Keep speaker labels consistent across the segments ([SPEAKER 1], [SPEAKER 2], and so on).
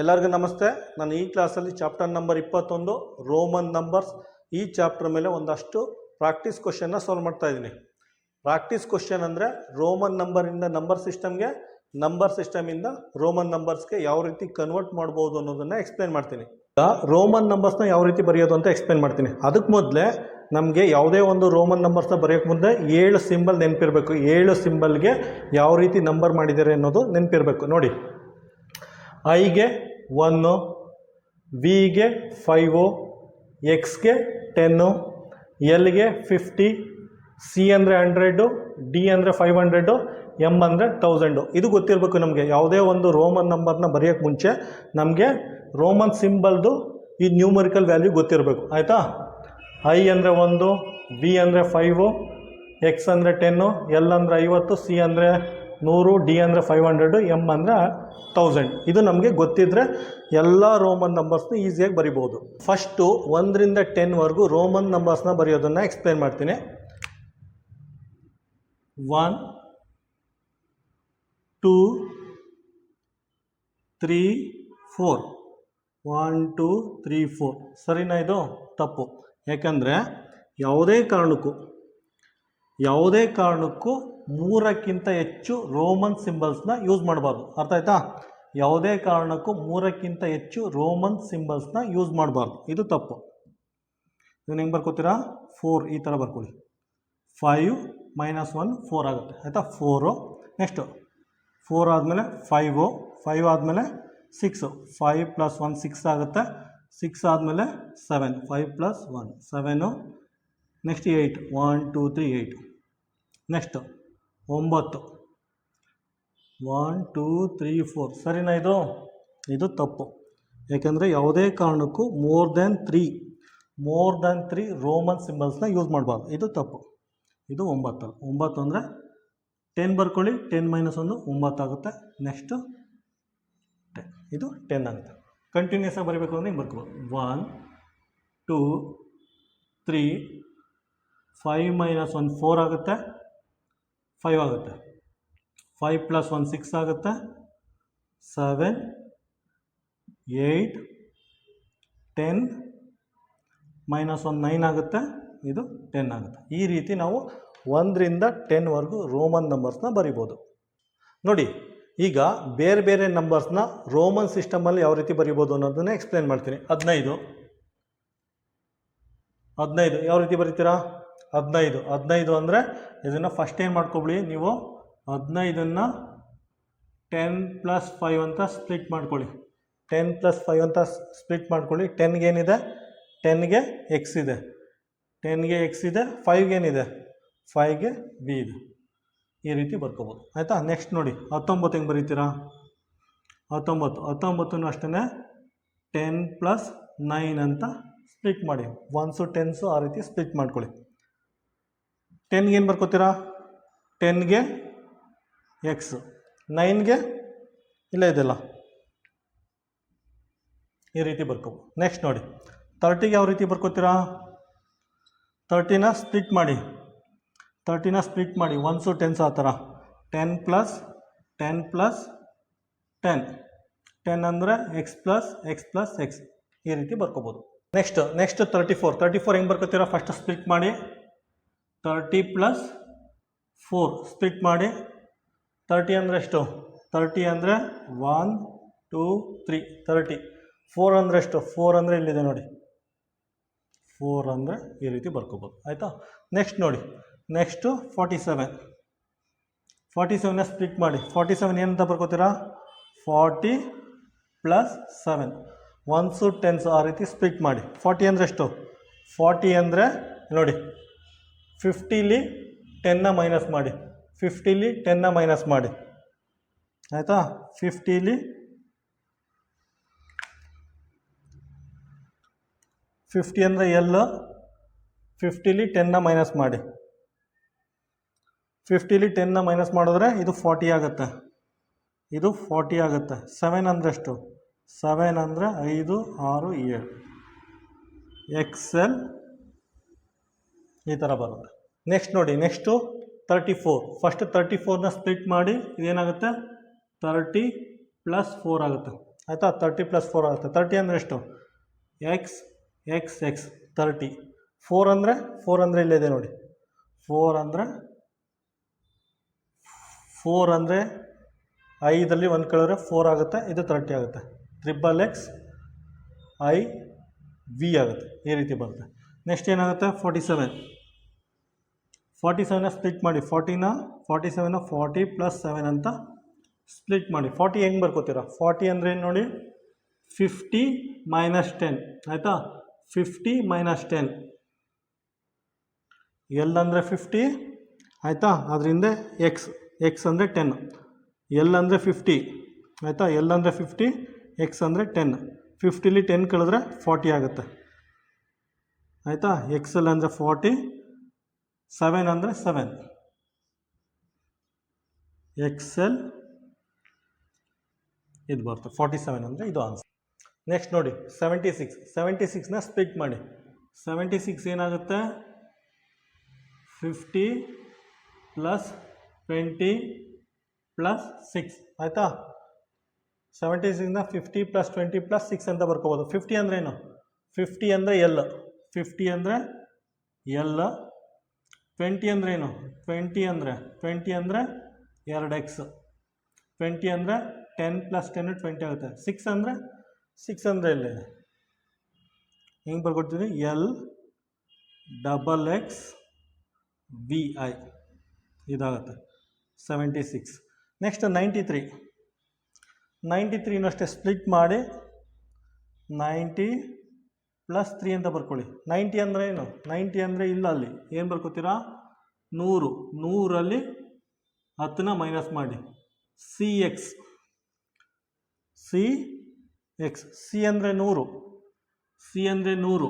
[SPEAKER 1] ಎಲ್ಲರಿಗೂ ನಮಸ್ತೆ. ನಾನು ಈ ಕ್ಲಾಸಲ್ಲಿ ಚಾಪ್ಟರ್ ನಂಬರ್ ಇಪ್ಪತ್ತೊಂದು, ರೋಮನ್ ನಂಬರ್ಸ್. ಈ ಚಾಪ್ಟರ್ ಮೇಲೆ ಒಂದಷ್ಟು ಪ್ರಾಕ್ಟೀಸ್ ಕ್ವಶನ್ನ ಸಾಲ್ವ್ ಮಾಡ್ತಾ ಇದ್ದೀನಿ. ಪ್ರಾಕ್ಟೀಸ್ ಕ್ವಶನ್ ಅಂದರೆ ರೋಮನ್ ನಂಬರಿಂದ ನಂಬರ್ ಸಿಸ್ಟಮ್ಗೆ, ನಂಬರ್ ಸಿಸ್ಟಮಿಂದ ರೋಮನ್ ನಂಬರ್ಸ್ಗೆ ಯಾವ ರೀತಿ ಕನ್ವರ್ಟ್ ಮಾಡ್ಬೋದು ಅನ್ನೋದನ್ನು ಎಕ್ಸ್ಪ್ಲೇನ್ ಮಾಡ್ತೀನಿ. ಈಗ ರೋಮನ್ ನಂಬರ್ಸ್ನ ಯಾವ ರೀತಿ ಬರೆಯೋದು ಅಂತ ಎಕ್ಸ್ಪ್ಲೇನ್ ಮಾಡ್ತೀನಿ. ಅದಕ್ಕೆ ಮೊದಲೇ ನಮಗೆ ಯಾವುದೇ ಒಂದು ರೋಮನ್ ನಂಬರ್ಸ್ನ ಬರೆಯೋಕ್ಕೆ ಮುಂದೆ ಏಳು ಸಿಂಬಲ್ ನೆನಪಿರಬೇಕು. ಏಳು ಸಿಂಬಲ್ಗೆ ಯಾವ ರೀತಿ ನಂಬರ್ ಮಾಡಿದ್ದಾರೆ ಅನ್ನೋದು ನೆನಪಿರಬೇಕು. ನೋಡಿ. ಐಗೆ ಒನ್ನು, ವಿಗೆ ಫೈವು, ಎಕ್ಸ್ಗೆ ಟೆನ್ನು, ಎಲ್ಗೆ ಫಿಫ್ಟಿ, ಸಿ ಅಂದರೆ ಹಂಡ್ರೆಡು, ಡಿ ಅಂದರೆ ಫೈವ್ ಹಂಡ್ರೆಡು, ಎಂ ಅಂದರೆ ತೌಸಂಡು. ಇದು ಗೊತ್ತಿರಬೇಕು ನಮಗೆ. ಯಾವುದೇ ಒಂದು ರೋಮನ್ ನಂಬರ್ನ ಬರೆಯೋಕ್ಕೆ ಮುಂಚೆ ನಮಗೆ ರೋಮನ್ ಸಿಂಬಲ್ದು ಈ ನ್ಯೂಮರಿಕಲ್ ವ್ಯಾಲ್ಯೂ ಗೊತ್ತಿರಬೇಕು. ಆಯಿತಾ? ಐ ಅಂದರೆ ಒಂದು, ವಿ ಅಂದರೆ ಫೈವು, ಎಕ್ಸ್ ಅಂದರೆ ಟೆನ್ನು, ಎಲ್ ಅಂದರೆ ಐವತ್ತು, ಸಿ ಅಂದರೆ ನೂರು ಡಿ ಅಂದರೆ ಫೈವ್ ಹಂಡ್ರೆಡು ಎಂ ಅಂದರೆ ತೌಸಂಡ್ ಇದು ನಮಗೆ ಗೊತ್ತಿದ್ದರೆ ಎಲ್ಲ ರೋಮನ್ ನಂಬರ್ಸ್ನ ಈಸಿಯಾಗಿ ಬರಿಬೋದು. ಫಸ್ಟು ಒಂದರಿಂದ ಟೆನ್ವರೆಗೂ ರೋಮನ್ ನಂಬರ್ಸ್ನ ಬರೆಯೋದನ್ನು ಎಕ್ಸ್ಪ್ಲೇನ್ ಮಾಡ್ತೀನಿ. One two three four one two three four ಸರಿನಾ ಇದು? ತಪ್ಪು. ಯಾಕಂದರೆ ಯಾವುದೇ ಕಾರಣಕ್ಕೂ ಯಾವುದೇ ಕಾರಣಕ್ಕೂ ಮೂರಕ್ಕಿಂತ ಹೆಚ್ಚು ರೋಮನ್ ಸಿಂಬಲ್ಸ್ನ ಯೂಸ್ ಮಾಡಬಾರ್ದು. ಅರ್ಥ ಆಯ್ತಾ? ಯಾವುದೇ ಕಾರಣಕ್ಕೂ ಮೂರಕ್ಕಿಂತ ಹೆಚ್ಚು ರೋಮನ್ ಸಿಂಬಲ್ಸ್ನ ಯೂಸ್ ಮಾಡಬಾರ್ದು. ಇದು ತಪ್ಪು. ನೀವು ಹೆಂಗೆ ಬರ್ಕೋತೀರಾ? ಫೋರ್, ಈ ಥರ ಬರ್ಕೊಳ್ಳಿ ಫೈವ್ ಮೈನಸ್ ಒನ್ ಫೋರ್ ಆಗುತ್ತೆ. ಆಯಿತಾ? ಫೋರು. ನೆಕ್ಸ್ಟು. ಫೋರ್ ಆದಮೇಲೆ ಫೈವು, ಫೈವ್ ಆದಮೇಲೆ six. Five plus one six ಆಗುತ್ತೆ. ಸಿಕ್ಸ್ ಆದಮೇಲೆ seven. Five plus one seven. Next eight. One, two, three, eight. Next. ಒಂಬತ್ತು. ಒನ್ ಟೂ ತ್ರೀ ಫೋರ್ ಸರಿನಾ ಇದು? ಇದು ತಪ್ಪು. ಯಾಕೆಂದರೆ ಯಾವುದೇ ಕಾರಣಕ್ಕೂ more than three more than three Roman ಸಿಂಬಲ್ಸ್ನ use ಮಾಡಬಾರ್ದು. ಇದು ತಪ್ಪು. ಇದು ಒಂಬತ್ತು. ಒಂಬತ್ತು ಅಂದರೆ ಟೆನ್ ಬರ್ಕೊಳ್ಳಿ ಟೆನ್ ಮೈನಸ್ ಒಂದು ಒಂಬತ್ತಾಗುತ್ತೆ ನೆಕ್ಸ್ಟು ಟೆನ್ ಇದು ಟೆನ್ ಆಗುತ್ತೆ. ಕಂಟಿನ್ಯೂಸ್ ಆಗಿ ಬರಬೇಕು ಅಂದರೆ ಹಿಂಗೆ ಬರ್ಕೋಬೋದು. One two three five minus one four ಆಗುತ್ತೆ. ಫೈವ್ ಆಗುತ್ತೆ. ಫೈವ್ ಪ್ಲಸ್ ಒನ್ ಸಿಕ್ಸ್ ಆಗುತ್ತೆ. Seven eight ten minus one nine ಆಗುತ್ತೆ. ಇದು ಟೆನ್ ಆಗುತ್ತೆ. ಈ ರೀತಿ ನಾವು ಒಂದರಿಂದ ಟೆನ್ವರೆಗೂ ರೋಮನ್ ನಂಬರ್ಸ್ನ ಬರಿಬೋದು. ನೋಡಿ, ಈಗ ಬೇರೆ ಬೇರೆ ನಂಬರ್ಸ್ನ ರೋಮನ್ ಸಿಸ್ಟಮಲ್ಲಿ ಯಾವ ರೀತಿ ಬರಿಬೋದು ಅನ್ನೋದನ್ನ ಎಕ್ಸ್ಪ್ಲೇನ್ ಮಾಡ್ತೀನಿ. ಹದಿನೈದು. ಹದಿನೈದು, ಯಾವ ರೀತಿ ಬರಿತೀರಾ? ಹದಿನೈದು. ಹದಿನೈದು ಅಂದರೆ ಇದನ್ನು ಫಸ್ಟ್ ಏನು ಮಾಡ್ಕೊಬಿಡಿ ನೀವು ಹದಿನೈದನ್ನು ಟೆನ್ ಪ್ಲಸ್ ಫೈವ್ ಅಂತ ಸ್ಪ್ಲಿಟ್ ಮಾಡ್ಕೊಳ್ಳಿ ಟೆನ್ ಪ್ಲಸ್ ಫೈವ್ ಅಂತ ಸ್ಪ್ಲಿಟ್ ಮಾಡ್ಕೊಳ್ಳಿ ಟೆನ್ಗೆ ಏನಿದೆ? ಟೆನ್ಗೆ ಎಕ್ಸ್ ಇದೆ. ಟೆನ್ಗೆ ಎಕ್ಸ್ ಇದೆ ಫೈವ್ಗೆ ಏನಿದೆ? ಫೈವ್ಗೆ ಬಿ ಇದೆ. ಈ ರೀತಿ ಬರ್ಕೋಬೋದು. ಆಯಿತಾ? ನೆಕ್ಸ್ಟ್ ನೋಡಿ. ಹತ್ತೊಂಬತ್ತು ಹೆಂಗೆ ಬರೀತೀರಾ? ಹತ್ತೊಂಬತ್ತು. ಹತ್ತೊಂಬತ್ತನ್ನು ಅಷ್ಟೇ ಟೆನ್ ಪ್ಲಸ್ ನೈನ್ ಅಂತ ಸ್ಪ್ಲಿಟ್ ಮಾಡಿ. ಒನ್ಸು ಟೆನ್ಸು ಆ ರೀತಿ ಸ್ಪ್ಲಿಟ್ ಮಾಡ್ಕೊಳ್ಳಿ ಟೆನ್ಗೆ ಏನು ಬರ್ಕೋತೀರಾ? ಟೆನ್ಗೆ ಎಕ್ಸ್ ನೈನ್ಗೆ ಇಲ್ಲ ಇದೆಲ್ಲ. ಈ ರೀತಿ ಬರ್ಕೋಬೋದು ನೆಕ್ಸ್ಟ್ ನೋಡಿ. ತರ್ಟಿಗೆ ಯಾವ ರೀತಿ ಬರ್ಕೋತೀರಾ? ತರ್ಟಿನ ಸ್ಪ್ಲಿಟ್ ಮಾಡಿ. ತರ್ಟಿನ ಸ್ಪ್ಲಿಟ್ ಮಾಡಿ. ಒನ್ಸು ಟೆನ್ಸ್ ಆ ಥರ. Ten plus ten plus ten ten ಅಂದರೆ X plus X plus X ಈ ರೀತಿ ಬರ್ಕೋಬೋದು. Next next thirty four thirty four ಹೆಂಗೆ ಬರ್ಕೋತೀರಾ? ಫಸ್ಟ್ ಸ್ಪ್ಲಿಟ್ ಮಾಡಿ. ತರ್ಟಿ ಪ್ಲಸ್ ಫೋರ್ ಸ್ಪ್ಲಿಟ್ ಮಾಡಿ. ತರ್ಟಿ ಅಂದರೆ ಎಷ್ಟು? ತರ್ಟಿ ಅಂದರೆ one two three thirty four ಅಂದರೆ ಎಷ್ಟು? ಫೋರ್ ಅಂದರೆ ಇಲ್ಲಿದೆ ನೋಡಿ? ಫೋರ್ ಅಂದರೆ ಈ ರೀತಿ ಬರ್ಕೋಬೋದು. ಆಯಿತಾ? ನೆಕ್ಸ್ಟ್ ನೋಡಿ. ನೆಕ್ಸ್ಟು ಫಾರ್ಟಿ ಸೆವೆನ್ ಫಾರ್ಟಿ ಸೆವೆನ್ನ ಸ್ಪ್ಲಿಟ್ ಮಾಡಿ. ಫಾರ್ಟಿ ಸೆವೆನ್ ಏನಂತ ಬರ್ಕೋತೀರಾ? Forty plus seven ones tens ಆ ರೀತಿ ಸ್ಪ್ಲಿಟ್ ಮಾಡಿ. ಫಾರ್ಟಿ ಅಂದರೆ ಎಷ್ಟು? ಫಾರ್ಟಿ ಅಂದರೆ ನೋಡಿ. ಫಿಫ್ಟಿಲಿ ಟೆನ್ನ ಮೈನಸ್ ಮಾಡಿ. ಫಿಫ್ಟಿಲಿ ಟೆನ್ನ ಮೈನಸ್ ಮಾಡಿ. ಆಯಿತಾ? ಫಿಫ್ಟಿಲಿ ಫಿಫ್ಟಿ ಅಂದರೆ ಎಲ್ಲ ಫಿಫ್ಟಿಲಿ ಟೆನ್ನ ಮೈನಸ್ ಮಾಡಿ. ಫಿಫ್ಟಿಲಿ ಟೆನ್ನ ಮೈನಸ್ ಮಾಡಿದ್ರೆ ಇದು ಫಾರ್ಟಿ ಆಗುತ್ತೆ. ಇದು ಫಾರ್ಟಿ ಆಗುತ್ತೆ. ಸೆವೆನ್ ಅಂದರೆ ಎಷ್ಟು? ಸೆವೆನ್ ಅಂದರೆ ಐದು, ಆರು, ಏಳು. ಎಕ್ಸೆಲ್ ಈ ಥರ ಬರುತ್ತೆ. ನೆಕ್ಸ್ಟ್ ನೋಡಿ next thirty four first thirty ಫೋರ್ನ split ಮಾಡಿ, ಇದೇನಾಗುತ್ತೆ? ತರ್ಟಿ ಪ್ಲಸ್ ಫೋರ್ ಆಗುತ್ತೆ. ಆಯಿತಾ? ತರ್ಟಿ ಪ್ಲಸ್ ಫೋರ್ ಆಗುತ್ತೆ. ತರ್ಟಿ ಅಂದರೆ ಎಷ್ಟು? X X X thirty four ಅಂದರೆ ಫೋರ್ ಅಂದರೆ ಇಲ್ಲಿದೆ ನೋಡಿ. ಫೋರ್ ಅಂದರೆ ಫೋರ್ ಅಂದರೆ ಐದಲ್ಲಿ ಒಂದು ಕಳೆದ್ರೆ ಫೋರ್ ಆಗುತ್ತೆ, ಇದು ತರ್ಟಿ ಆಗುತ್ತೆ. ತ್ರಿಬಲ್ ಎಕ್ಸ್ ಐ ವಿ ಆಗುತ್ತೆ. ಈ ರೀತಿ ಬರುತ್ತೆ. ನೆಕ್ಸ್ಟ್ ಏನಾಗುತ್ತೆ? ಫೋರ್ಟಿ ಸೆವೆನ್ ಫಾರ್ಟಿ ಸೆವೆನ ಸ್ಪ್ಲಿಟ್ ಮಾಡಿ ಫಾರ್ಟಿನ ಫಾರ್ಟಿ ಸೆವೆನ ಫಾರ್ಟಿ ಪ್ಲಸ್ ಸೆವೆನ್ ಅಂತ ಸ್ಪ್ಲಿಟ್ ಮಾಡಿ. ಫಾರ್ಟಿ ಹೆಂಗೆ ಬರ್ಕೋತೀರಾ? ಫಾರ್ಟಿ ಅಂದರೆ ಏನು ನೋಡಿ? ಫಿಫ್ಟಿ ಮೈನಸ್ ಟೆನ್ ಆಯಿತಾ? ಫಿಫ್ಟಿ ಮೈನಸ್ ಟೆನ್ ಎಲ್ ಅಂದರೆ ಫಿಫ್ಟಿ ಆಯಿತಾ? ಅದರಿಂದ ಎಕ್ಸ್ ಎಕ್ಸ್ ಅಂದರೆ ಟೆನ್ ಎಲ್ ಅಂದರೆ ಫಿಫ್ಟಿ ಆಯಿತಾ? ಎಲ್ ಅಂದರೆ ಫಿಫ್ಟಿ ಎಕ್ಸ್ ಅಂದರೆ ಟೆನ್ ಫಿಫ್ಟಿಲಿ ಟೆನ್ ಕಳೆದ್ರೆ ಫಾರ್ಟಿ ಆಗುತ್ತೆ. ಆಯಿತಾ? ಎಕ್ಸ್ ಎಲ್ ಅಂದರೆ ಫಾರ್ಟಿ ಸೆವೆನ್ ಅಂದರೆ ಸೆವೆನ್ ಎಕ್ಸೆಲ್ ಇದು ಬರುತ್ತೆ. ಫಾರ್ಟಿ ಸೆವೆನ್ ಅಂದರೆ ಇದು ಆನ್ಸರ್ ನೆಕ್ಸ್ಟ್ ನೋಡಿ ಸೆವೆಂಟಿ ಸಿಕ್ಸ್ ಸೆವೆಂಟಿ ಸಿಕ್ಸ್ನ ಸ್ಪ್ಲಿಟ್ ಮಾಡಿ. ಸೆವೆಂಟಿ ಸಿಕ್ಸ್ ಏನಾಗುತ್ತೆ? Fifty plus twenty plus six ಆಯಿತಾ? Seventy ಸಿಕ್ಸ್ನ fifty plus twenty plus six ಅಂತ ಬರ್ಕೋಬೋದು. ಫಿಫ್ಟಿ ಅಂದರೆ ಏನು? ಫಿಫ್ಟಿ ಅಂದರೆ ಎಲ್ ಫಿಫ್ಟಿ ಅಂದರೆ ಎಲ್ ಟ್ವೆಂಟಿ ಅಂದರೆ ಏನು? ಟ್ವೆಂಟಿ ಅಂದರೆ? ಟ್ವೆಂಟಿ ಅಂದರೆ ಎರಡು ಎಕ್ಸ್ ಟ್ವೆಂಟಿ ಅಂದರೆ ಟೆನ್ ಪ್ಲಸ್ ಟೆನ್ ಟ್ವೆಂಟಿ ಆಗುತ್ತೆ. ಸಿಕ್ಸ್ ಅಂದರೆ? ಸಿಕ್ಸ್ ಅಂದರೆ ಇಲ್ಲಿ ಹೆಂಗೆ ಬರ್ಕೊಡ್ತೀನಿ L double X V I ಇದಾಗುತ್ತೆ. Seventy six next ninety three ninety ತ್ರೀನಷ್ಟೇ split ಮಾಡಿ ನೈಂಟಿ ಪ್ಲಸ್ ತ್ರೀ ಅಂತ ಬರ್ಕೊಳ್ಳಿ. ನೈಂಟಿ ಅಂದರೆ ಏನು? ನೈಂಟಿ ಅಂದರೆ ಇಲ್ಲ ಅಲ್ಲಿ. ಏನು ಬರ್ಕೋತೀರಾ? ನೂರು. ನೂರಲ್ಲಿ ಹತ್ತನ್ನ ಮೈನಸ್ ಮಾಡಿ. C X C X C ಅಂದರೆ ನೂರು. ಸಿ ಅಂದರೆ ನೂರು.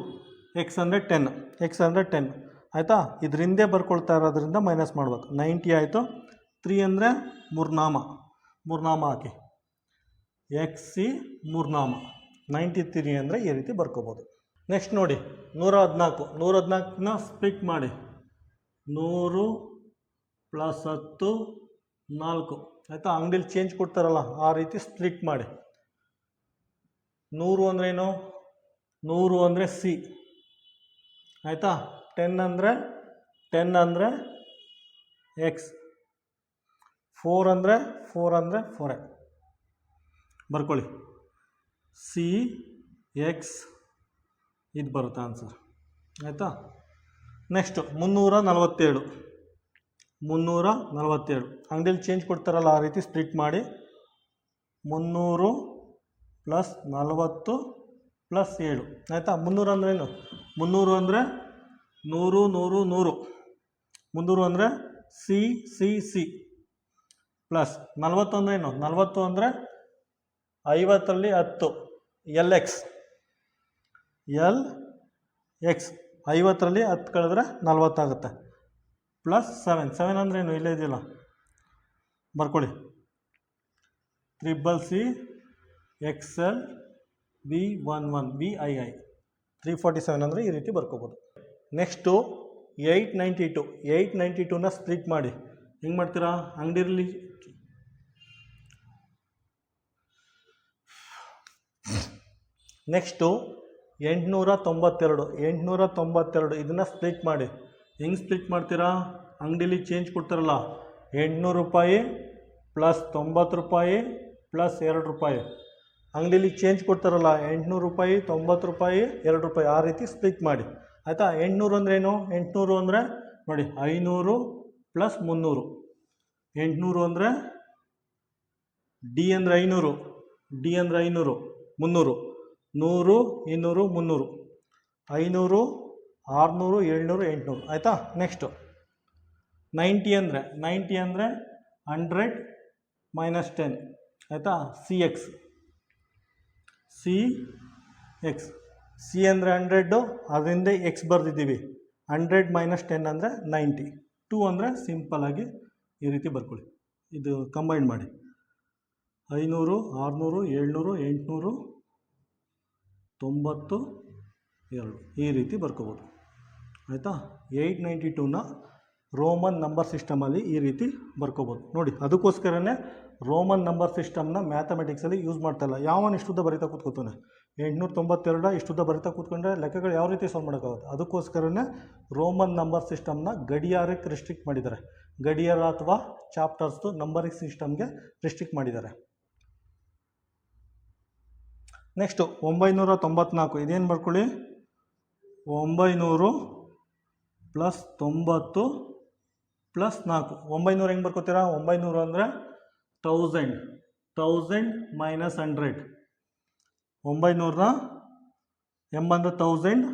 [SPEAKER 1] ಎಕ್ಸ್ ಅಂದರೆ ಟೆನ್ ಎಕ್ಸ್ ಅಂದರೆ ಟೆನ್ ಆಯಿತಾ? ಇದರಿಂದೇ ಬರ್ಕೊಳ್ತಾ ಇರೋದ್ರಿಂದ ಮೈನಸ್ ಮಾಡ್ಬೇಕು. ನೈಂಟಿ ಆಯಿತು. ತ್ರೀ ಅಂದರೆ ಮೂರ್ನಾಮ. ಮೂರ್ನಾಮ ಹಾಕಿ. ಎಕ್ಸ್ ಸಿ ಮೂರ್ನಾಮ. ನೈಂಟಿ ತ್ರೀ ಅಂದರೆ ಈ ರೀತಿ ಬರ್ಕೋಬೋದು. ನೆಕ್ಸ್ಟ್ ನೋಡಿ, ನೂರ ಹದಿನಾಲ್ಕು. ನೂರ ಹದಿನಾಲ್ಕನ್ನ ಸ್ಪ್ಲಿಟ್ ಮಾಡಿ. ನೂರು ಪ್ಲಸ್ ಹತ್ತು, ನಾಲ್ಕು. ಆಯಿತಾ? ಅಂಗಡಿಲಿ ಚೇಂಜ್ ಕೊಡ್ತಾರಲ್ಲ, ಆ ರೀತಿ ಸ್ಪ್ಲಿಟ್ ಮಾಡಿ. ನೂರು ಏನು? ನೂರು ಅಂದರೆ ಸಿ ಆಯಿತಾ? ಟೆನ್ ಅಂದರೆ ಟೆನ್ ಅಂದರೆ ಎಕ್ಸ್ ಫೋರ್ ಅಂದರೆ ಫೋರ್ ಅಂದರೆ ಎ ಬರ್ಕೊಳ್ಳಿ. ಸಿ ಎಕ್ಸ್ ಇದು ಬರುತ್ತೆ ಆನ್ಸರ್ ಆಯಿತಾ? ನೆಕ್ಸ್ಟು ಮುನ್ನೂರ ನಲವತ್ತೇಳು. ಮುನ್ನೂರ ನಲವತ್ತೇಳು. ಅಂಗಡಿಯಲ್ಲಿ ಚೇಂಜ್ ಕೊಡ್ತಾರಲ್ಲ ಆ ರೀತಿ ಸ್ಪ್ಲಿಟ್ ಮಾಡಿ. ಮುನ್ನೂರು ಪ್ಲಸ್ ನಲವತ್ತು ಪ್ಲಸ್ ಏಳು. ಆಯಿತಾ? ಮುನ್ನೂರು ಅಂದ್ರೇನು ಮುನ್ನೂರು ಅಂದರೆ ನೂರು ನೂರು ನೂರು. ಮುನ್ನೂರು ಅಂದರೆ ಸಿ ಸಿ ಸಿ ಪ್ಲಸ್ ನಲವತ್ತು ಅಂದರೆ ಏನು? ನಲವತ್ತು ಅಂದರೆ ಐವತ್ತರಲ್ಲಿ ಹತ್ತು. ಎಲ್ ಎಕ್ಸ್ ಎಲ್ ಎಕ್ಸ್ ಐವತ್ತರಲ್ಲಿ ಹತ್ತು ಕಳೆದ್ರೆ ನಲ್ವತ್ತಾಗುತ್ತೆ. Plus seven. ಸೆವೆನ್ ಅಂದ್ರೇನು ಇಲ್ಲೇ ಇದೆಯಲ್ಲ? ಬರ್ಕೊಳ್ಳಿ. Triple C X L B one one B I I. Three forty seven ಅಂದರೆ ಈ ರೀತಿ ಬರ್ಕೋಬೋದು. Next eight ninety two. Eight ninety ಟೂನ split ಮಾಡಿ. ಹೆಂಗೆ ಮಾಡ್ತೀರಾ? ಅಂಗಡಿಯಲ್ಲಿ. ನೆಕ್ಸ್ಟು ಎಂಟುನೂರ ತೊಂಬತ್ತೆರಡು ಎಂಟುನೂರ ತೊಂಬತ್ತೆರಡು. ಇದನ್ನು ಸ್ಪ್ಲಿಟ್ ಮಾಡಿ. ಹೆಂಗೆ ಸ್ಪ್ಲಿಟ್ ಮಾಡ್ತೀರಾ? ಅಂಗಡೀಲಿ ಚೇಂಜ್ ಕೊಡ್ತಾರಲ್ಲ, ಎಂಟುನೂರು ರೂಪಾಯಿ ಪ್ಲಸ್ ತೊಂಬತ್ತು ರೂಪಾಯಿ ಪ್ಲಸ್ ಎರಡು ರೂಪಾಯಿ. ಅಂಗಡೀಲಿ ಚೇಂಜ್ ಕೊಡ್ತಾರಲ್ಲ, ಎಂಟುನೂರು ರೂಪಾಯಿ, ತೊಂಬತ್ತು ರೂಪಾಯಿ, ಎರಡು ರೂಪಾಯಿ. ಆ ರೀತಿ ಸ್ಪ್ಲಿಟ್ ಮಾಡಿ. ಆಯಿತಾ? ಎಂಟುನೂರು ಏನು? ಎಂಟುನೂರು ಅಂದರೆ ನೋಡಿ, ಐನೂರು ಪ್ಲಸ್ ಮುನ್ನೂರು. ಎಂಟುನೂರು ಅಂದರೆ ಡಿ ಅಂದರೆ ಐನೂರು ಡಿ ಅಂದರೆ ಐನೂರು, ಮುನ್ನೂರು. ನೂರು, ಇನ್ನೂರು, ಮುನ್ನೂರು. ಐನೂರು, ಆರುನೂರು, ಏಳ್ನೂರು, ಎಂಟುನೂರು. ಆಯಿತಾ? ನೆಕ್ಸ್ಟು ನೈಂಟಿ ಅಂದರೆ ನೈಂಟಿ ಅಂದರೆ ಹಂಡ್ರೆಡ್ ಮೈನಸ್ ಟೆನ್ ಆಯಿತಾ? C X C X C ಅಂದರೆ ಹಂಡ್ರೆಡ್ಡು ಅದರಿಂದ ಎಕ್ಸ್ ಬರೆದಿದ್ದೀವಿ. ಹಂಡ್ರೆಡ್ ಮೈನಸ್ ಟೆನ್ ಅಂದರೆ ನೈಂಟಿ. ಟೂ ಅಂದರೆ ಸಿಂಪಲ್ಲಾಗಿ ಈ ರೀತಿ ಬರ್ಕೊಳ್ಳಿ. ಇದು ಕಂಬೈನ್ ಮಾಡಿ. ಐನೂರು, ಆರುನೂರು, ಏಳ್ನೂರು, ಎಂಟುನೂರು ತೊಂಬತ್ತು ಎರಡು. ಈ ರೀತಿ ಬರ್ಕೋಬೋದು. ಆಯಿತಾ? ಏಯ್ಟ್ ನೈಂಟಿ ಟೂನ ರೋಮನ್ ನಂಬರ್ ಸಿಸ್ಟಮಲ್ಲಿ ಈ ರೀತಿ ಬರ್ಕೋಬೋದು. ನೋಡಿ, ಅದಕ್ಕೋಸ್ಕರನೇ ರೋಮನ್ ನಂಬರ್ ಸಿಸ್ಟಮ್ನ ಮ್ಯಾಥಮೆಟಿಕ್ಸಲ್ಲಿ ಯೂಸ್ ಮಾಡ್ತಾಯಿಲ್ಲ ಯಾವನ್ ಇಷ್ಟುದ್ದ ಬರಿತಾ ಕೂತ್ಕೋತಾನೆ? ಎಂಟುನೂರ ತೊಂಬತ್ತೆರಡ ಇಷ್ಟುದ್ದ ಬರಿತಾ ಕೂತ್ಕೊಂಡ್ರೆ ಲೆಕ್ಕಗಳು ಯಾವ ರೀತಿ ಸಾಲ್ವ್ ಮಾಡೋಕ್ಕಾಗುತ್ತೆ? ಅದಕ್ಕೋಸ್ಕರನೇ ರೋಮನ್ ನಂಬರ್ ಸಿಸ್ಟಮ್ನ ಗಡಿಯಾರಕ್ಕೆ ರಿಸ್ಟ್ರಿಕ್ಟ್ ಮಾಡಿದ್ದಾರೆ. ಗಡಿಯಾರ ಅಥವಾ ಚಾಪ್ಟರ್ಸ್ದು ನಂಬರಿಂಗ್ ಸಿಸ್ಟಮ್ಗೆ ರಿಸ್ಟ್ರಿಕ್ಟ್ ಮಾಡಿದ್ದಾರೆ. ನೆಕ್ಸ್ಟು ಒಂಬೈನೂರ ತೊಂಬತ್ನಾಲ್ಕು, ಇದೇನು ಬರ್ಕೊಳ್ಳಿ ಒಂಬೈನೂರು ಪ್ಲಸ್ ತೊಂಬತ್ತು ಪ್ಲಸ್ ನಾಲ್ಕು. ಒಂಬೈನೂರು ಹೆಂಗೆ ಬರ್ಕೋತೀರಾ? ಒಂಬೈನೂರು ಅಂದರೆ ತೌಸಂಡ್ ತೌಸಂಡ್ ಮೈನಸ್ ಹಂಡ್ರೆಡ್ ಒಂಬೈನೂರನ್ನ ಎಂ ಅಂದರೆ ತೌಸಂಡ್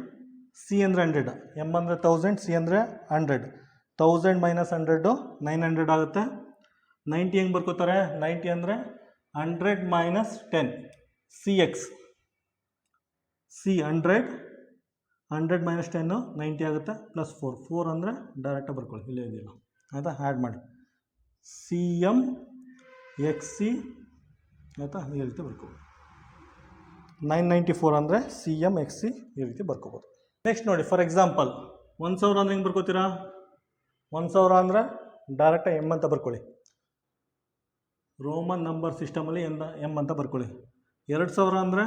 [SPEAKER 1] ಸಿ ಅಂದರೆ ಹಂಡ್ರೆಡ್ ಎಂ ಅಂದರೆ ತೌಸಂಡ್ ಸಿ ಅಂದರೆ hundred thousand minus hundred nine hundred ಆಗುತ್ತೆ. ನೈಂಟಿ ಹೆಂಗೆ ಬರ್ಕೋತಾರೆ? ನೈಂಟಿ ಅಂದರೆ hundred minus ten C X C hundred hundred minus ten ninety ಆಗುತ್ತೆ ಪ್ಲಸ್ ಫೋರ್ ಫೋರ್ ಅಂದರೆ ಡೈರೆಕ್ಟಾಗಿ ಬರ್ಕೊಳ್ಳಿ, ಇಲ್ಲೇ ಇದೆಯಲ್ಲ. ಆಯಿತಾ? ಆ್ಯಡ್ ಮಾಡಿ. ಸಿ ಎಂ ಎಕ್ಸ್ ಸಿ ಆಯಿತಾ? ಈ ರೀತಿ ಬರ್ಕೋಬೋದು. ನೈನ್ ನೈಂಟಿ ಫೋರ್ ಅಂದರೆ ಸಿ ಎಂ ಎಕ್ಸ್ ಸಿ ಈ ರೀತಿ ಬರ್ಕೋಬೋದು. ನೆಕ್ಸ್ಟ್ ನೋಡಿ ಫಾರ್ ಎಕ್ಸಾಂಪಲ್ ಒಂದು ಸಾವಿರ ಅಂದರೆ ಹೆಂಗೆ ಬರ್ಕೋತೀರಾ? ಒಂದು ಸಾವಿರ ಅಂದರೆ ಡೈರೆಕ್ಟಾಗಿ ಎಂ ಅಂತ ಬರ್ಕೊಳ್ಳಿ. ರೋಮನ್ ನಂಬರ್ ಸಿಸ್ಟಮಲ್ಲಿ ಎಂದ ಎಂ ಅಂತ ಬರ್ಕೊಳ್ಳಿ. ಎರಡು ಸಾವಿರ ಅಂದರೆ,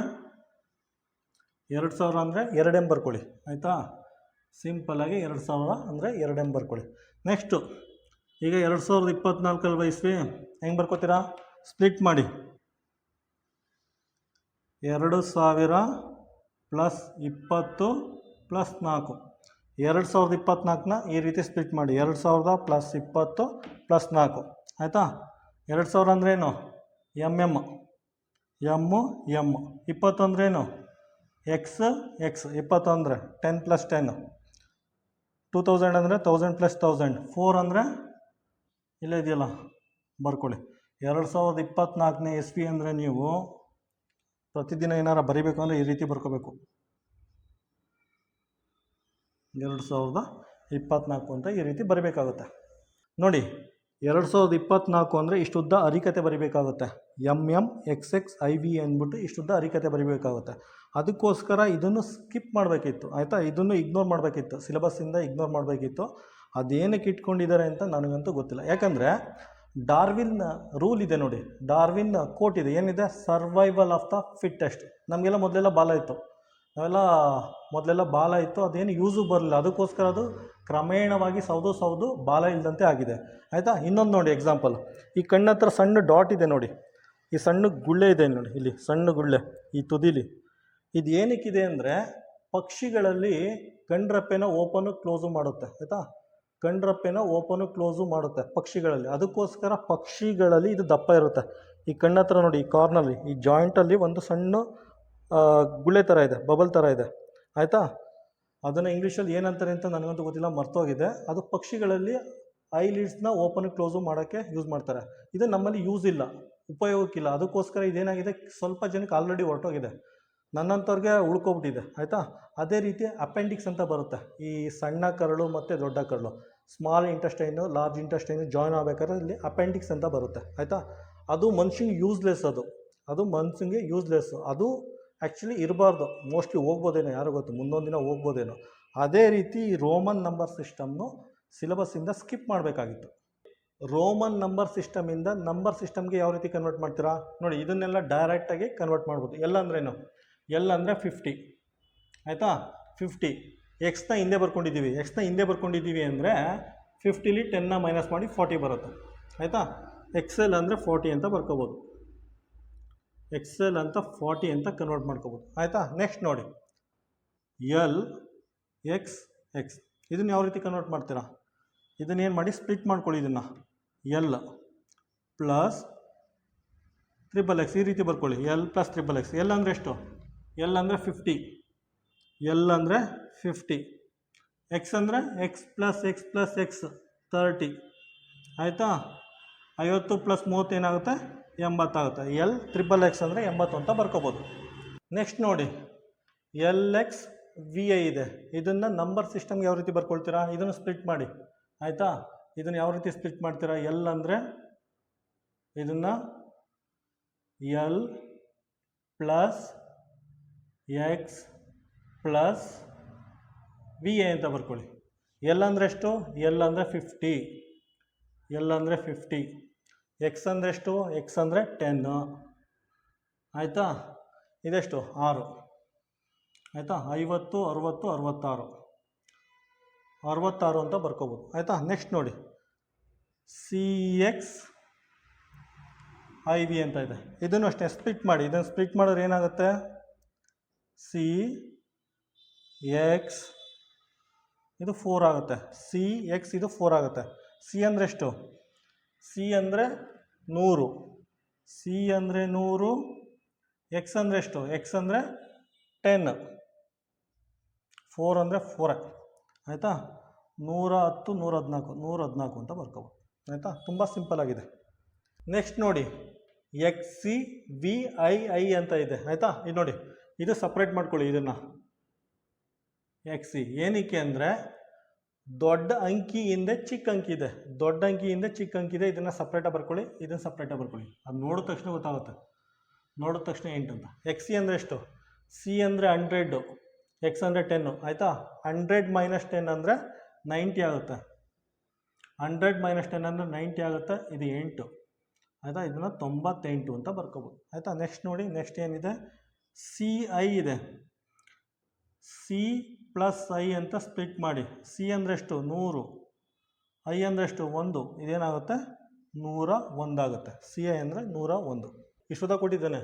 [SPEAKER 1] ಎರಡು ಸಾವಿರ ಅಂದರೆ ಎರಡು ಬರ್ಕೊಳ್ಳಿ ಆಯಿತಾ? ಸಿಂಪಲ್ಲಾಗಿ ಎರಡು ಸಾವಿರ ಅಂದರೆ ಎರಡು ಎಂ ಬರ್ಕೊಳ್ಳಿ ನೆಕ್ಸ್ಟು ಈಗ ಎರಡು ಸಾವಿರದ ಇಪ್ಪತ್ನಾಲ್ಕಲ್ಲಿ ವಯಸ್ವಿ ಹೆಂಗೆ ಬರ್ಕೋತೀರಾ? ಸ್ಪ್ಲಿಟ್ ಮಾಡಿ. ಎರಡು ಸಾವಿರ ಪ್ಲಸ್ ಇಪ್ಪತ್ತು ಪ್ಲಸ್ ನಾಲ್ಕು. ಎರಡು ಸಾವಿರದ ಇಪ್ಪತ್ನಾಲ್ಕನ್ನ ಈ ರೀತಿ ಸ್ಪ್ಲಿಟ್ ಮಾಡಿ. ಎರಡು ಸಾವಿರದ ಪ್ಲಸ್ ಇಪ್ಪತ್ತು ಪ್ಲಸ್ ನಾಲ್ಕು, ಆಯಿತಾ? ಎರಡು ಸಾವಿರ ಅಂದ್ರೇನು? M M M M. ಇಪ್ಪತ್ತು ಏನು ಎಕ್ಸ್ ಎಕ್ಸ್ ಇಪ್ಪತ್ತು ಅಂದರೆ ten plus ten two thousand ಅಂದರೆ ತೌಸಂಡ್ ಪ್ಲಸ್ ತೌಸಂಡ್ ಫೋರ್ ಅಂದರೆ? ಇಲ್ಲೇ ಇದೆಯಲ್ಲ? ಬರ್ಕೊಳ್ಳಿ. ಎರಡು ಸಾವಿರದ ಇಪ್ಪತ್ತ್ನಾಲ್ಕನೇ ಎಸ್ ಪಿ ಅಂದರೆ ನೀವು ಪ್ರತಿದಿನ ಏನಾರು ಬರಿಬೇಕು ಅಂದರೆ ಈ ರೀತಿ ಬರ್ಕೋಬೇಕು. ಎರಡು ಸಾವಿರದ ಇಪ್ಪತ್ನಾಲ್ಕು ಅಂತ ಈ ರೀತಿ ಬರಬೇಕಾಗುತ್ತೆ. ನೋಡಿ ಎರಡು ಸಾವಿರದ ಇಪ್ಪತ್ನಾಲ್ಕು ಅಂದರೆ ಇಷ್ಟುದ್ದ ಅರಿಕತೆ ಬರಿಬೇಕಾಗುತ್ತೆ. M M X X I V ಅಂದ್ಬಿಟ್ಟು ಇಷ್ಟುದ್ದ ಅರಿಕತೆ ಬರಿಬೇಕಾಗುತ್ತೆ. ಅದಕ್ಕೋಸ್ಕರ ಇದನ್ನು ಸ್ಕಿಪ್ ಮಾಡಬೇಕಿತ್ತು. ಆಯಿತಾ? ಇದನ್ನು ಇಗ್ನೋರ್ ಮಾಡಬೇಕಿತ್ತು. ಸಿಲೆಬಸ್ಸಿಂದ ಇಗ್ನೋರ್ ಮಾಡಬೇಕಿತ್ತು. ಅದೇನಕ್ಕೆ ಇಟ್ಕೊಂಡಿದ್ದಾರೆ ಅಂತ ನನಗಂತೂ ಗೊತ್ತಿಲ್ಲ. ಯಾಕಂದರೆ ಡಾರ್ವಿನ್ ರೂಲ್ ಇದೆ ನೋಡಿ. ಡಾರ್ವಿನ್ ಕೋಟ್ ಇದೆ. ಏನಿದೆ? ಸರ್ವೈವಲ್ ಆಫ್ ದ ಫಿಟ್ಟೆಸ್ಟ್ ನಮಗೆಲ್ಲ ಮೊದಲೆಲ್ಲ ಬಾಲ ಇತ್ತು. ನಾವೆಲ್ಲ ಮೊದಲೆಲ್ಲ ಬಾಲ ಇತ್ತು. ಅದೇನು ಯೂಸು ಬರಲಿಲ್ಲ. ಅದಕ್ಕೋಸ್ಕರ ಅದು ಕ್ರಮೇಣವಾಗಿ ಸೌದು ಸೌದು ಬಾಲ ಇಲ್ಲದಂತೆ ಆಗಿದೆ. ಆಯಿತಾ? ಇನ್ನೊಂದು ನೋಡಿ ಎಕ್ಸಾಂಪಲ್ ಈ ಕಣ್ಣ ಹತ್ರ ಸಣ್ಣ ಡಾಟ್ ಇದೆ ನೋಡಿ. ಈ ಸಣ್ಣ ಗುಳ್ಳೆ ಇದೆ ನೋಡಿ. ಇಲ್ಲಿ ಸಣ್ಣ ಗುಳ್ಳೆ, ಈ ತುದಿಲಿ. ಇದು ಏನಕ್ಕಿದೆ ಅಂದರೆ ಪಕ್ಷಿಗಳಲ್ಲಿ ಕಣ್ರಪ್ಪೆನ ಓಪನು ಕ್ಲೋಸು ಮಾಡುತ್ತೆ. ಆಯಿತಾ? ಕಣ್ರಪ್ಪೆನ ಓಪನು ಕ್ಲೋಸು ಮಾಡುತ್ತೆ ಪಕ್ಷಿಗಳಲ್ಲಿ. ಅದಕ್ಕೋಸ್ಕರ ಪಕ್ಷಿಗಳಲ್ಲಿ ಇದು ದಪ್ಪ ಇರುತ್ತೆ. ಈ ಕಣ್ಣ ಹತ್ರ ನೋಡಿ, ಈ ಕಾರ್ನಲ್ಲಿ ಈ ಜಾಯಿಂಟಲ್ಲಿ ಒಂದು ಸಣ್ಣ ಗುಳ್ಳೆ ಥರ ಇದೆ ಬಬಲ್ ಥರ ಇದೆ. ಆಯಿತಾ? ಅದನ್ನು ಇಂಗ್ಲೀಷಲ್ಲಿ ಏನಂತಾರೆ ಅಂತ ನನಗಂತೂ ಗೊತ್ತಿಲ್ಲ, ಮರ್ತೋಗಿದೆ. ಅದು ಪಕ್ಷಿಗಳಲ್ಲಿ ಐ ಲೀಡ್ಸ್ನ ಓಪನ್ ಕ್ಲೋಸು ಮಾಡೋಕ್ಕೆ ಯೂಸ್ ಮಾಡ್ತಾರೆ. ಇದು ನಮ್ಮಲ್ಲಿ ಯೂಸ್ ಇಲ್ಲ ಉಪಯೋಗಕ್ಕಿಲ್ಲ ಅದಕ್ಕೋಸ್ಕರ ಇದೇನಾಗಿದೆ, ಸ್ವಲ್ಪ ಜನಕ್ಕೆ ಆಲ್ರೆಡಿ ಹೊರಟೋಗಿದೆ. ನನ್ನಂಥವ್ರಿಗೆ ಉಳ್ಕೊಬಿಟ್ಟಿದೆ, ಆಯಿತಾ? ಅದೇ ರೀತಿ ಅಪೆಂಡಿಕ್ಸ್ ಅಂತ ಬರುತ್ತೆ. ಈ ಸಣ್ಣ ಕರಳು ಮತ್ತು ದೊಡ್ಡ ಕರಳು small intestine large intestine join ಆಗಬೇಕಾದ್ರೆ ಇಲ್ಲಿ ಅಪೆಂಡಿಕ್ಸ್ ಅಂತ ಬರುತ್ತೆ, ಆಯಿತಾ? ಅದು ಮನುಷ್ಯನಿಗೆ ಯೂಸ್ಲೆಸ್ ಅದು. ಅದು ಮನ್ಸಿಗೆ ಯೂಸ್ಲೆಸ್ ಅದು ಆ್ಯಕ್ಚುಲಿ ಇರಬಾರ್ದು. ಮೋಸ್ಟ್ಲಿ ಹೋಗ್ಬೋದೇನೋ, ಯಾರು ಗೊತ್ತು, ಮುಂದೊಂದು ದಿನ ಹೋಗ್ಬೋದೇನೋ. ಅದೇ ರೀತಿ ರೋಮನ್ ನಂಬರ್ ಸಿಸ್ಟಮ್ನು ಸಿಲೆಬಸ್ಸಿಂದ ಸ್ಕಿಪ್ ಮಾಡಬೇಕಾಗಿತ್ತು. ರೋಮನ್ ನಂಬರ್ ಸಿಸ್ಟಮಿಂದ ನಂಬರ್ ಸಿಸ್ಟಮ್ಗೆ ಯಾವ ರೀತಿ ಕನ್ವರ್ಟ್ ಮಾಡ್ತೀರಾ? ನೋಡಿ, ಇದನ್ನೆಲ್ಲ ಡೈರೆಕ್ಟಾಗಿ ಕನ್ವರ್ಟ್ ಮಾಡ್ಬೋದು. ಎಲ್ಲ ಎಲ್ ಅಂದರೆ ಫಿಫ್ಟಿ ಆಯಿತಾ? ಫಿಫ್ಟಿ ಎಕ್ಸ್ನ ಹಿಂದೆ ಬರ್ಕೊಂಡಿದ್ದೀವಿ. ಎಕ್ಸ್ನ ಹಿಂದೆ ಬರ್ಕೊಂಡಿದ್ದೀವಿ ಅಂದರೆ ಫಿಫ್ಟಿಲಿ ಟೆನ್ನ ಮೈನಸ್ ಮಾಡಿ ಫಾರ್ಟಿ ಬರುತ್ತೆ. ಆಯಿತಾ? ಎಕ್ಸೆಲ್ ಅಂದರೆ ಫಾರ್ಟಿ ಅಂತ ಬರ್ಕೋಬೋದು. ಎಕ್ಸೆಲ್ ಅಂತ ಫಾರ್ಟಿ ಅಂತ ಕನ್ವರ್ಟ್ ಮಾಡ್ಕೋಬೋದು. ಆಯಿತಾ? ನೆಕ್ಸ್ಟ್ ನೋಡಿ. ಎಲ್ ಎಕ್ಸ್ ಎಕ್ಸ್ ಇದನ್ನು ಯಾವ ರೀತಿ ಕನ್ವರ್ಟ್ ಮಾಡ್ತೀರಾ? ಇದನ್ನೇನು ಮಾಡಿ? ಸ್ಪ್ಲಿಟ್ ಮಾಡ್ಕೊಳ್ಳಿ ಇದನ್ನು. ಎಲ್ ಪ್ಲಸ್ ತ್ರಿಬಲ್ ಎಕ್ಸ್ ಈ ರೀತಿ ಬರ್ಕೊಳ್ಳಿ. L plus triple X L ಅಂದರೆ ಎಷ್ಟು? ಎಲ್ ಅಂದರೆ ಫಿಫ್ಟಿ ಎಲ್ ಅಂದರೆ ಫಿಫ್ಟಿ ಎಕ್ಸ್ ಅಂದರೆ X plus X plus X thirty ಆಯಿತಾ? ಐವತ್ತು ಪ್ಲಸ್ ಮೂವತ್ತು ಏನಾಗುತ್ತೆ? ಎಂಬತ್ತಾಗುತ್ತೆ. ಎಲ್ ತ್ರಿಬಲ್ ಎಕ್ಸ್ ಅಂದರೆ ಎಂಬತ್ತು ಅಂತ ಬರ್ಕೋಬೋದು. ನೆಕ್ಸ್ಟ್ ನೋಡಿ. ಎಲ್ ಎಕ್ಸ್ ವಿ ಐ ಇದೆ. ಇದನ್ನು ನಂಬರ್ ಸಿಸ್ಟಮ್ಗೆ ಯಾವ ರೀತಿ ಬರ್ಕೊಳ್ತೀರಾ? ಇದನ್ನು ಸ್ಪ್ಲಿಟ್ ಮಾಡಿ. ಆಯಿತಾ? ಇದನ್ನು ಯಾವ ರೀತಿ ಸ್ಪ್ಲಿಟ್ ಮಾಡ್ತೀರಾ? ಎಲ್ ಅಂದರೆ ಇದನ್ನು L plus X plus V A ಅಂತ ಬರ್ಕೊಳ್ಳಿ. ಎಲ್ ಅಂದರೆ ಎಷ್ಟು? ಎಲ್ ಅಂದರೆ ಫಿಫ್ಟಿ ಎಲ್ ಅಂದರೆ ಫಿಫ್ಟಿ ಎಕ್ಸ್ ಅಂದರೆ ಎಷ್ಟು? ಎಕ್ಸ್ ಅಂದರೆ ಟೆನ್ನು ಆಯಿತಾ? ಇದೆಷ್ಟು? ಆರು. ಆಯಿತಾ? ಐವತ್ತು, ಅರುವತ್ತು, ಅರುವತ್ತಾರು. ಅರುವತ್ತಾರು ಅಂತ ಬರ್ಕೋಬೋದು. ಆಯಿತಾ? ನೆಕ್ಸ್ಟ್ ನೋಡಿ. ಸಿ ಎಕ್ಸ್ ಐ ವಿ ಅಂತ ಇದೆ. ಇದನ್ನು ಅಷ್ಟೇ ಸ್ಪ್ಲಿಟ್ ಮಾಡಿ. ಇದನ್ನು ಸ್ಪ್ಲಿಟ್ ಮಾಡಿದ್ರೆ ಏನಾಗುತ್ತೆ? ಸಿ ಎಕ್ಸ್ ಇದು ಫೋರ್ ಆಗುತ್ತೆ. ಸಿ ಎಕ್ಸ್ ಇದು ಫೋರ್ ಆಗುತ್ತೆ. ಸಿ ಅಂದರೆ ಎಷ್ಟು? ಸಿ ಅಂದರೆ ನೂರು. ಸಿ ಅಂದರೆ ನೂರು ಎಕ್ಸ್ ಅಂದರೆ ಎಷ್ಟು? ಎಕ್ಸ್ ಅಂದರೆ ಟೆನ್ ಫೋರ್ ಅಂದರೆ ಫೋರೇ ಆಯಿತಾ? ನೂರ ಹತ್ತು, ನೂರ ಹದಿನಾಲ್ಕು ನೂರ ಹದಿನಾಲ್ಕು ಅಂತ ಬರ್ಕೋಬೋದು. ಆಯಿತಾ? ತುಂಬ ಸಿಂಪಲ್ ಆಗಿದೆ. ನೆಕ್ಸ್ಟ್ ನೋಡಿ. X C V I I ಅಂತ ಇದೆ. ಆಯಿತಾ? ಇದು ನೋಡಿ. ಇದು ಸಪ್ರೇಟ್ ಮಾಡ್ಕೊಳ್ಳಿ ಇದನ್ನು. ಎಕ್ಸ್ ಸಿ ಏನಕ್ಕೆ ಅಂದರೆ ದೊಡ್ಡ ಅಂಕಿಯಿಂದ ಚಿಕ್ಕ ಅಂಕಿ ಇದೆ. ದೊಡ್ಡ ಅಂಕಿಯಿಂದ ಚಿಕ್ಕ ಅಂಕಿ ಇದೆ. ಇದನ್ನು ಸಪ್ರೇಟಾಗಿ ಬರ್ಕೊಳ್ಳಿ. ಇದನ್ನು ಸಪ್ರೇಟಾಗಿ ಬರ್ಕೊಳ್ಳಿ. ಅದು ನೋಡಿದ ತಕ್ಷಣ ಗೊತ್ತಾಗುತ್ತೆ. ನೋಡಿದ ತಕ್ಷಣ ಎಂಟು ಅಂತ. ಎಕ್ಸ್ ಸಿ ಅಂದರೆ ಎಷ್ಟು? ಸಿ ಅಂದರೆ ಹಂಡ್ರೆಡ್ಡು ಎಕ್ಸ್ ಅಂದರೆ ಟೆನ್ನು ಆಯಿತಾ? ಹಂಡ್ರೆಡ್ ಮೈನಸ್ ಟೆನ್ ಅಂದರೆ ನೈಂಟಿ ಆಗುತ್ತೆ. ಹಂಡ್ರೆಡ್ ಮೈನಸ್ ಟೆನ್ ಅಂದರೆ ನೈಂಟಿ ಆಗುತ್ತೆ. ಇದು ಎಂಟು. ಆಯಿತಾ? ಇದನ್ನು ತೊಂಬತ್ತೆಂಟು ಅಂತ ಬರ್ಕೋಬೋದು. ಆಯಿತಾ? ನೆಕ್ಸ್ಟ್ ನೋಡಿ. ನೆಕ್ಸ್ಟ್ ಏನಿದೆ? ಸಿ ಐ ಇದೆ. ಸಿ ಪ್ಲಸ್ ಐ ಅಂತ ಸ್ಪ್ಲಿಟ್ ಮಾಡಿ. ಸಿ ಅಂದರೆ ಎಷ್ಟು? ನೂರು. ಐ ಅಂದ್ರೆಷ್ಟು ಒಂದು. ಇದೇನಾಗುತ್ತೆ? ನೂರ ಒಂದಾಗುತ್ತೆ ಸಿ ಐ ಅಂದರೆ ನೂರ ಒಂದು. ಇಷ್ಟುದ ಕೊಟ್ಟಿದ್ದಾನೆ.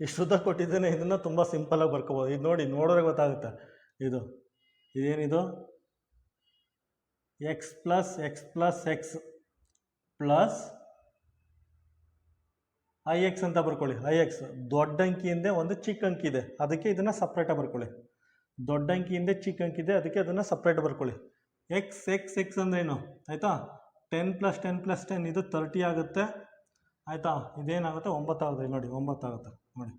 [SPEAKER 1] ಇಷ್ಟುದ ಕೊಟ್ಟಿದ್ದೇನೆ ಇದನ್ನು ತುಂಬ ಸಿಂಪಲಾಗಿ ಬರ್ಕೋಬೋದು. ಇದು ನೋಡಿ ನೋಡೋರೆ ಗೊತ್ತಾಗುತ್ತೆ. ಇದು. ಇದೇನಿದು? X plus X plus X plus I X ಅಂತ ಬರ್ಕೊಳ್ಳಿ. ಐ ಎಕ್ಸ್ ದೊಡ್ಡ ಅಂಕಿಯಿಂದ ಒಂದು ಚಿಕ್ಕ ಅಂಕಿ ಇದೆ. ಅದಕ್ಕೆ ಇದನ್ನು ಸಪ್ರೇಟಾಗಿ ಬರ್ಕೊಳ್ಳಿ. ದೊಡ್ಡ ಅಂಕಿಯಿಂದ ಚಿಕ್ಕ ಅಂಕಿ ಇದೆ ಅದಕ್ಕೆ ಅದನ್ನು ಸಪ್ರೇಟ್ ಬರ್ಕೊಳ್ಳಿ. ಎಕ್ಸ್ ಎಕ್ಸ್ ಎಕ್ಸ್ ಅಂದ್ರೇನು? ಆಯಿತಾ? Ten plus ten plus ten ಇದು ತರ್ಟಿ ಆಗುತ್ತೆ. ಆಯಿತಾ? ಇದೇನಾಗುತ್ತೆ? ಒಂಬತ್ತಾಗುತ್ತೆ ನೋಡಿ ಒಂಬತ್ತಾಗುತ್ತೆ ನೋಡಿ.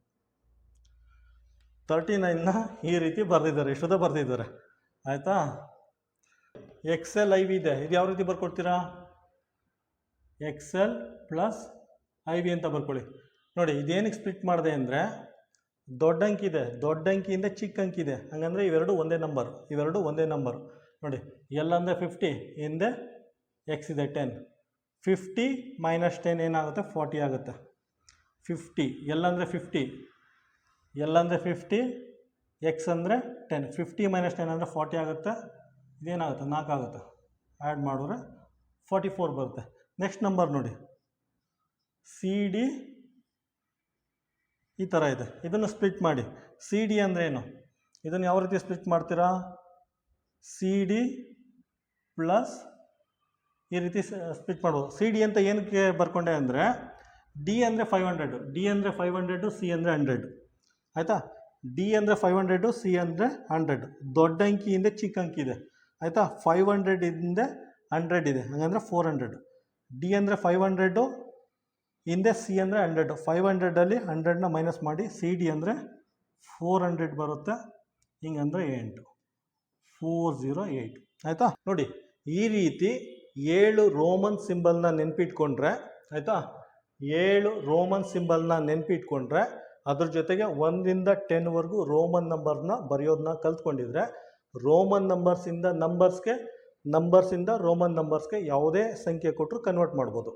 [SPEAKER 1] ತರ್ಟಿ ನೈನ್ನ ಈ ರೀತಿ ಬರೆದಿದ್ದಾರೆ. ಇಷ್ಟದ ಬರೆದಿದ್ದಾರೆ. ಆಯಿತಾ? ಎಲ್ ಐ ವಿ ಇದೆ. ಇದು ಯಾವ ರೀತಿ ಬರ್ಕೊಡ್ತೀರಾ? X L plus I V ಅಂತ ಬರ್ಕೊಳ್ಳಿ. ನೋಡಿ ಇದೇನಕ್ಕೆ ಸ್ಪ್ಲಿಟ್ ಮಾಡಿದೆ ಅಂದರೆ ದೊಡ್ಡ ಅಂಕಿ ಇದೆ, ದೊಡ್ಡ ಅಂಕಿಯಿಂದ ಚಿಕ್ಕ ಅಂಕಿ ಇದೆ. ಹಂಗಂದರೆ ಇವೆರಡು ಒಂದೇ ನಂಬರ್ ಇವೆರಡು ಒಂದೇ ನಂಬರ್ ನೋಡಿ ಎಲ್ ಅಂದರೆ ಫಿಫ್ಟಿ ಹಿಂದೆ ಎಕ್ಸ್ ಇದೆ ಟೆನ್ ಫಿಫ್ಟಿ ಮೈನಸ್ ಟೆನ್ ಏನಾಗುತ್ತೆ? ಫಾರ್ಟಿ ಆಗುತ್ತೆ. ಫಿಫ್ಟಿ ಎಲ್ ಅಂದರೆ ಫಿಫ್ಟಿ ಎಲ್ ಅಂದರೆ ಫಿಫ್ಟಿ ಎಕ್ಸ್ ಅಂದರೆ ಟೆನ್ ಫಿಫ್ಟಿ ಮೈನಸ್ ಟೆನ್ ಅಂದರೆ ಫಾರ್ಟಿ ಆಗುತ್ತೆ. ಇದೇನಾಗುತ್ತೆ? ನಾಲ್ಕು ಆಗುತ್ತೆ. ಆ್ಯಡ್ ಮಾಡಿದ್ರೆ ಫಾರ್ಟಿ ಫೋರ್ ಬರುತ್ತೆ. ನೆಕ್ಸ್ಟ್ ನಂಬರ್ ನೋಡಿ. ಸಿ ಡಿ ಈ ಥರ ಇದೆ. ಇದನ್ನು ಸ್ಪ್ಲಿಟ್ ಮಾಡಿ. ಸಿ ಡಿ ಅಂದರೆ ಏನು? ಇದನ್ನು ಯಾವ ರೀತಿ ಸ್ಪ್ಲಿಟ್ ಮಾಡ್ತೀರಾ? ಸಿ ಡಿ ಪ್ಲಸ್ ಈ ರೀತಿ ಸ್ಪ್ಲಿಟ್ ಮಾಡ್ಬೋದು. ಸಿ ಡಿ ಅಂತ ಏನಕ್ಕೆ ಬರ್ಕೊಂಡೆ ಅಂದರೆ ಡಿ ಅಂದರೆ ಫೈವ್ ಹಂಡ್ರೆಡು ಡಿ ಅಂದರೆ ಫೈವ್ ಹಂಡ್ರೆಡು ಸಿ ಅಂದರೆ ಹಂಡ್ರೆಡು ಆಯಿತಾ? ಡಿ ಅಂದರೆ ಫೈವ್ ಹಂಡ್ರೆಡು ಸಿ ಅಂದರೆ ಹಂಡ್ರೆಡ್ ದೊಡ್ಡ ಅಂಕಿಯಿಂದ ಚಿಕ್ಕ ಅಂಕಿ ಇದೆ. ಆಯಿತಾ? ಫೈವ್ ಹಂಡ್ರೆಡಿಂದ ಹಂಡ್ರೆಡ್ ಇದೆ. ಹಾಗಂದ್ರೆ ಫೋರ್ ಹಂಡ್ರೆಡ್ ಡಿ ಅಂದರೆ ಫೈವ್ ಹಂಡ್ರೆಡು ಹಿಂದೆ ಸಿ ಅಂದರೆ ಹಂಡ್ರೆಡ್ ಫೈವ್ ಹಂಡ್ರೆಡಲ್ಲಿ ಹಂಡ್ರೆಡ್ನ ಮೈನಸ್ ಮಾಡಿ ಸಿ ಡಿ ಅಂದರೆ ಫೋರ್ ಹಂಡ್ರೆಡ್ ಬರುತ್ತೆ. ಹಿಂಗೆ ಅಂದರೆ ಎಂಟು. ಫೋರ್ ಝೀರೋ ಏಯ್ಟ್ ಆಯಿತಾ? ನೋಡಿ, ಈ ರೀತಿ ಏಳು ರೋಮನ್ ಸಿಂಬಲ್ನ ನೆನ್ಪಿಟ್ಕೊಂಡ್ರೆ, ಆಯಿತಾ? ಏಳು ರೋಮನ್ ಸಿಂಬಲ್ನ ನೆನ್ಪಿಟ್ಕೊಂಡ್ರೆ, ಅದ್ರ ಜೊತೆಗೆ ಒಂದಿಂದ ಟೆನ್ವರೆಗೂ ರೋಮನ್ ನಂಬರ್ನ ಬರೆಯೋದನ್ನ ಕಲ್ತ್ಕೊಂಡಿದ್ರೆ ರೋಮನ್ ನಂಬರ್ಸಿಂದ ನಂಬರ್ಸ್ಗೆ ನಂಬರ್ಸಿಂದ ರೋಮನ್ ನಂಬರ್ಸ್ಗೆ ಯಾವುದೇ ಸಂಖ್ಯೆ ಕೊಟ್ಟರು ಕನ್ವರ್ಟ್ ಮಾಡ್ಬೋದು.